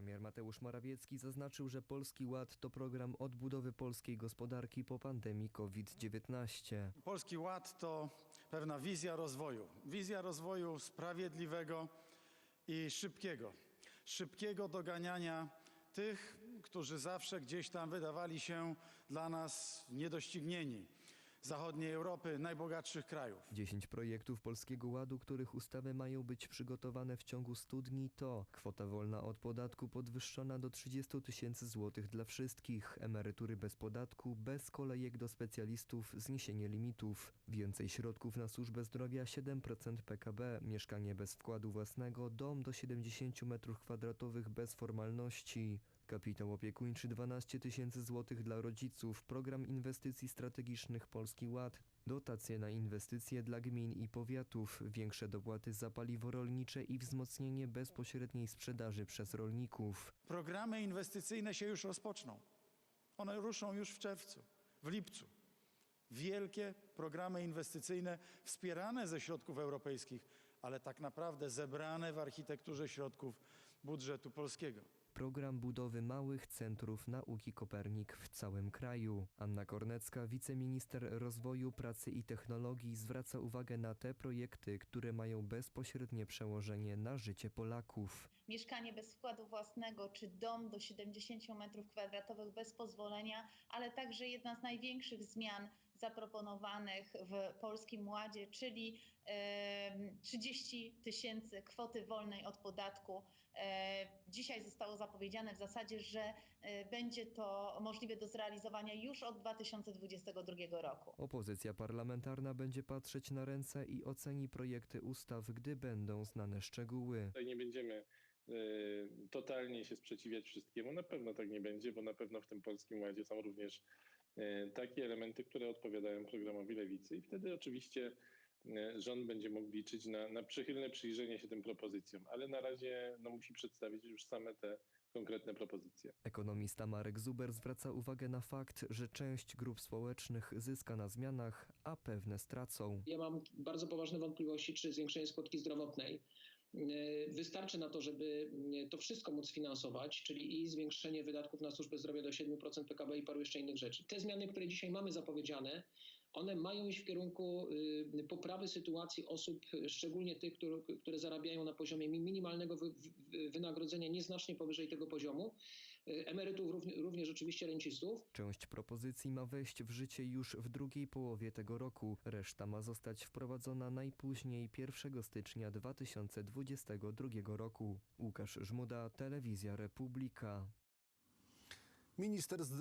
Premier Mateusz Morawiecki zaznaczył, że Polski Ład to program odbudowy polskiej gospodarki po pandemii COVID-19. Polski Ład to pewna wizja rozwoju. Wizja rozwoju sprawiedliwego i szybkiego. Szybkiego doganiania tych, którzy zawsze gdzieś tam wydawali się dla nas niedoścignieni. Zachodniej Europy, najbogatszych krajów. 10 projektów Polskiego Ładu, których ustawy mają być przygotowane w ciągu 100 dni to kwota wolna od podatku podwyższona do 30 tysięcy złotych dla wszystkich, emerytury bez podatku, bez kolejek do specjalistów, zniesienie limitów, więcej środków na służbę zdrowia 7% PKB, mieszkanie bez wkładu własnego, dom do 70 m2 bez formalności, kapitał opiekuńczy 12 tysięcy złotych dla rodziców, program inwestycji strategicznych Polski Ład, Dotacje na inwestycje dla gmin i powiatów, większe dopłaty za paliwo rolnicze i wzmocnienie bezpośredniej sprzedaży przez rolników. Programy inwestycyjne się już rozpoczną. One ruszą już w czerwcu, w lipcu. Wielkie programy inwestycyjne wspierane ze środków europejskich, ale tak naprawdę zebrane w architekturze środków budżetu polskiego. Program budowy małych centrów nauki Kopernik w całym kraju. Anna Kornecka, wiceminister rozwoju, pracy i technologii, zwraca uwagę na te projekty, które mają bezpośrednie przełożenie na życie Polaków. mieszkanie bez wkładu własnego czy dom do 70 m2 bez pozwolenia, ale także jedna z największych zmian zaproponowanych w Polskim Ładzie, czyli em, 30 tysięcy kwoty wolnej od podatku. E, Dzisiaj zostało zapowiedziane w zasadzie, że e, będzie to możliwe do zrealizowania już od 2022 roku. Opozycja parlamentarna będzie patrzeć na ręce i oceni projekty ustaw, gdy będą znane szczegóły. Tutaj nie będziemy y, totalnie się sprzeciwiać wszystkiemu. Na pewno tak nie będzie, bo na pewno w tym Polskim Ładzie są również takie elementy, które odpowiadają programowi Lewicy i wtedy oczywiście y, rząd będzie mógł liczyć na, na przychylne przyjrzenie się tym propozycjom, ale na razie no, musi przedstawić już same te konkretne propozycje. Ekonomista Marek Zuber zwraca uwagę na fakt, że część grup społecznych zyska na zmianach, a pewne stracą. Ja mam bardzo poważne wątpliwości, czy zwiększenie składki zdrowotnej e, wystarczy na to, żeby e, to wszystko móc finansować, czyli i zwiększenie wydatków na służbę zdrowia do 7% PKB i paru jeszcze innych rzeczy. Te zmiany, które dzisiaj mamy zapowiedziane, one mają iść w kierunku y, poprawy sytuacji osób, szczególnie tych, które, zarabiają na poziomie mi- minimalnego wy, wy, wynagrodzenia nieznacznie powyżej tego poziomu, emerytów, równie- również oczywiście rencistów. Część propozycji ma wejść w życie już w drugiej połowie tego roku. Reszta ma zostać wprowadzona najpóźniej 1 stycznia 2022 roku. Łukasz Żmuda, Telewizja Republika. Minister zdrowia